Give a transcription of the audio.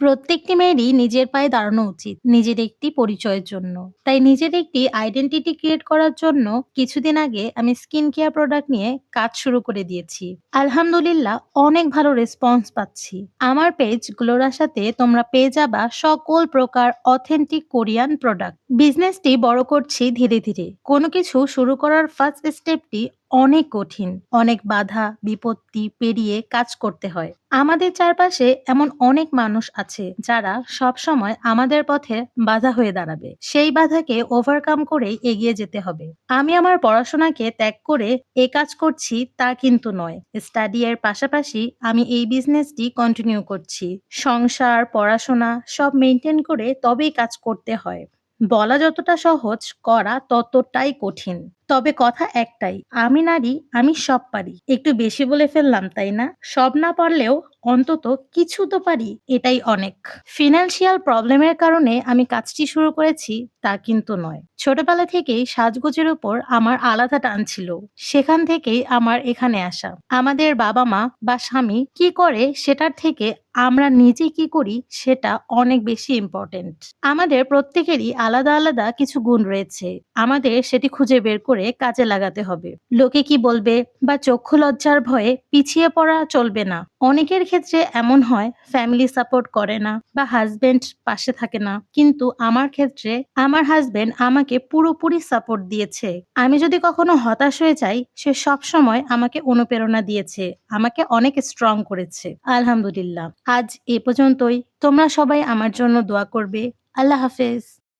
প্রত্যেকটি মেয়েরই নিজের পায়ে দাঁড়ানো উচিত, নিজের একটি পরিচয়ের জন্য। তাই নিজের একটি আইডেন্টিটি ক্রিয়েট করার জন্য কিছুদিন আগে আমি স্কিন কেয়ার প্রোডাক্ট নিয়ে কাজ শুরু করে দিয়েছি। আলহামদুলিল্লাহ, অনেক ভালো রেসপন্স পাচ্ছি। আমার পেজ গ্লোরার সাথে তোমরা পেয়ে যাবা সকল প্রকার অথেন্টিক কোরিয়ান প্রোডাক্ট বিজনেসটি বড় করছি ধীরে ধীরে। কোনো কিছু শুরু করার ফার্স্ট স্টেপটি অনেক কঠিন, অনেক বাধা, বিপত্তি পেরিয়ে কাজ করতে হয়। আমাদের চারপাশে এমন অনেক মানুষ আছে যারা সব সময় আমাদের পথে বাধা হয়ে দাঁড়াবে। সেই বাধাকে ওভারকাম করেই এগিয়ে যেতে হবে। আমি আমার পড়াশোনাকে ত্যাগ করে এ কাজ করছি তা কিন্তু নয়। স্টাডি এর পাশাপাশি আমি এই বিজনেসটি কন্টিনিউ করছি। সংসার, পড়াশোনা সব মেনটেন করে তবেই কাজ করতে হয়। বলা যতটা সহজ, করা ততটাই কঠিন। তবে কথা একটাই, আমি নারী, আমি সব পারি। একটু বেশি বলে ফেললাম, তাই না? সব না পারলেও অন্তত কিছু তো পারি, এটাই অনেক। ফিনান্সিয়াল প্রবলেমের কারণে আমি কাজটি শুরু করেছি, তা কিন্তু নয়। ছোটবেলা থেকেই সাজগোজের উপর আমার আলাদা টান ছিল। সেখান থেকেই আমার এখানে আসা। আমাদের বাবা মা বা স্বামী কি করে সেটার থেকে আমরা নিজে কি করি সেটা অনেক বেশি ইম্পর্টেন্ট আমাদের প্রত্যেকেরই আলাদা আলাদা কিছু গুণ রয়েছে। আমাদের সেটি খুঁজে বের করে কাজে লাগাতে হবে। লোকে কি বলবে বা চক্ষু লজ্জার ভয়ে পিছিয়ে পড়া চলবে না। অনেকের ক্ষেত্রে এমন হয় ফ্যামিলি সাপোর্ট করে না বা হাজবেন্ড পাশে থাকে না। কিন্তু আমার ক্ষেত্রে আমার হাজবেন্ড আমাকে পুরোপুরি সাপোর্ট দিয়েছে। আমি যদি কখনো হতাশ হয়ে যাই, সে সব সময় আমাকে অনুপ্রেরণা দিয়েছে, আমাকে অনেক স্ট্রং করেছে। আলহামদুলিল্লাহ। আজ এ পর্যন্তই। তোমরা সবাই আমার জন্য দোয়া করবে। আল্লাহ হাফেজ।